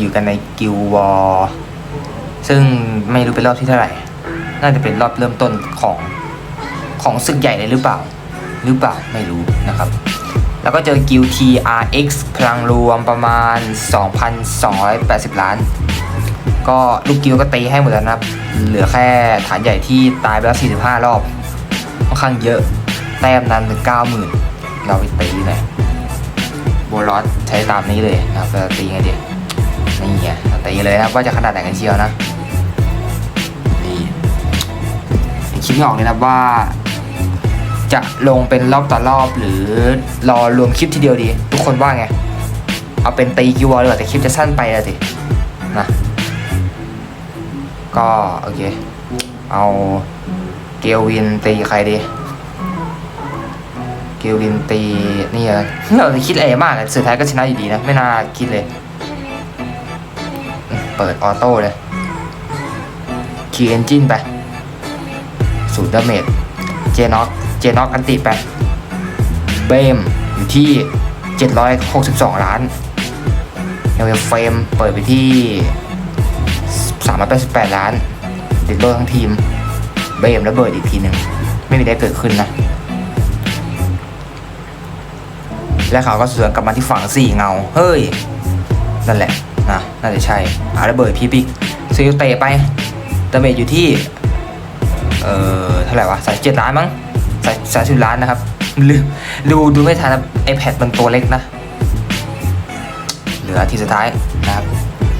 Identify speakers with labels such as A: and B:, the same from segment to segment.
A: อยู่กันในกิลวอร์ซึ่งไม่รู้เป็นรอบที่เท่าไหร่ น่าจะเป็นรอบเริ่มต้นของของศึกใหญ่เลยหรือเปล่า หรือเปล่าไม่รู้นะครับ แล้วก็เจอกิล TRX พลังรวมประมาณ 2,280 ล้าน ก็ลูกกิลก็ตีให้หมดแล้วนะครับ เหลือแค่ฐานใหญ่ที่ตายไปแล้ว 45 รอบ ค่อนข้างเยอะ แต้มนั้นถึง90,000 เราไปตีหน่อยโบลอสใช้ตามนี้เลยนะครับจะตีไงดี นี่ไงตีเลยนะครับว่าจะขนาดไหนกันเชียวนะนี่คิดไม่ออกเลยนะว่า จะลงเป็นรอบต่อรอบหรือรอรวมคลิปทีเดียวดี ทุกคนว่าไง เอาเป็นตีกิวอลเลยแต่คลิปจะสั้นไปเลยสินะก็โอเค เอาเกลวินตีใครดีเกลวินตีนี่เหรอเราจะคิดอะไรมากอะสุดท้ายก็ชนะอยู่ดีนะ ไม่น่าคิดเลย เปิดออโต้เลยคีเอนจินไปสูตรดาเมจเจน็อกเจน็อกอันติไปเบมอยู่ที่ 762 ล้านเอลเฟมเปิดไปที่388 ล้านติดโลทั้งทีม เบมระเบิดอีกทีหนึ่ง ไม่มีได้เกิดขึ้นนะ และเขาก็สวนกลับมาที่ฝั่งสี่เงา เฮ้ย นั่นแหละ น่าจะใช่อาระเบิดพีปิกซิลเตะไปดาเมจอยู่ที่ เอ่อเท่าไหร่วะสายเจ็ดล้านมั้งสายสายสิบล้านนะครับลืมดูดูไม่ทันไอแพดมันตัวเล็กนะ เหลือทีสุดท้ายนะครับ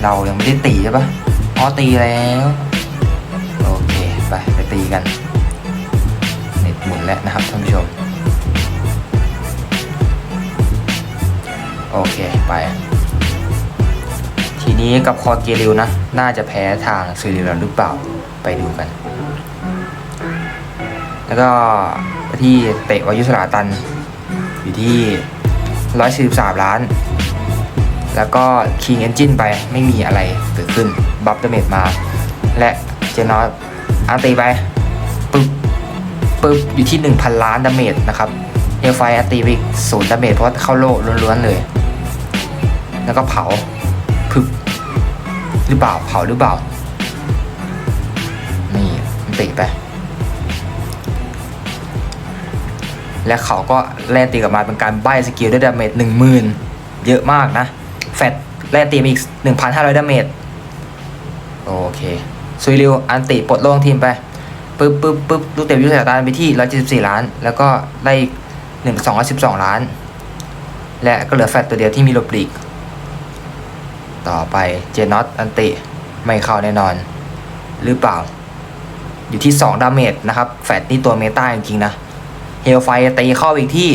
A: เรายังไม่ได้ตีใช่ปะอ๋อตีแล้วโอเคไปไปตีกันเน็ตหมุนแล้วนะครับท่านผู้ชม โอเคไป นี้กับคอเกริวนะ น่าจะแพ้ทางซีเรียลหรือเปล่าไปดูกัน แล้วก็ที่เตะวายุสลาตัน อยู่ที่143ล้าน แล้วก็คิงเอนจินไปไม่มีอะไรเกิดขึ้นบัฟเดเมจมา และเจนอสอันตีไปปึ๊บปึ๊บอยู่ที่1,000ล้านดาเมจนะครับเอลไฟอันตีไปศูนย์ดาเมจเพราะเข้าโล่ล้วนๆเลย แล้วก็เผาพึบ หรือเปล่าเผาหรือเปล่า นี่มันตีไป และเขาก็แล่นตีกลับมาเป็นการใบสกิลด้วยดาเมจหนึ่งหมื่นเยอะมากนะ แฟดแล่นตีมาอีกหนึ่งพันห้าร้อยดาเมจโอเคซุยริวอันติปลดโล่งทีมไปปึ๊บปึ๊บปึ๊บลูกเตะยุทธศาสตร์ไปที่ร้อยเจ็ดสิบสี่ล้าน แล้วก็ไล่หนึ่งสองร้อยสิบสองล้าน และก็เหลือแฟดตัวเดียวที่มีหลบหลีก ต่อไปเจนอตอันติไม่เข้าแน่นอน หรือเปล่า อยู่ที่ 2 ดาเมจนะครับ แฟดนี่ตัวเมตาจริงๆนะเฮลไฟตีเข้าอีกที่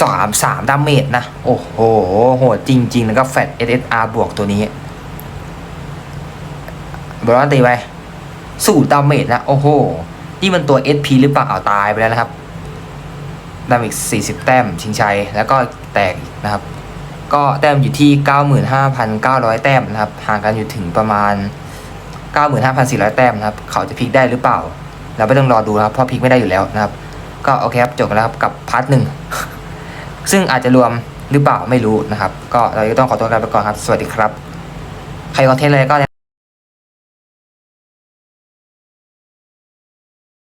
A: 3 3 ดาเมจนะ โอ้โหโหดจริงๆ แล้วก็แฟด SSR บวกตัวนี้บอลตีไปสูตรดาเมจนะ โอ้โห นี่มันตัว SP หรือเปล่าเอาตายไปแล้วนะครับดาเมจ40 แต้มชิงชัยแล้วก็แตกนะครับ ก็แต้มอยู่ที่ 95,900 แต้มนะครับ ห่างกันอยู่ถึงประมาณ 95,400 แต้มนะครับ เขาจะพลิกได้หรือเปล่า เราไม่ต้องรอดูนะครับ เพราะพลิกไม่ได้อยู่แล้วนะครับ ก็โอเคครับ จบแล้วครับกับพาร์ทหนึ่ง ซึ่งอาจจะรวมหรือเปล่าไม่รู้นะครับ ก็เราจะต้องขอตัวกันไปก่อนครับ สวัสดีครับ ใครคอนเทนต์อะไรก็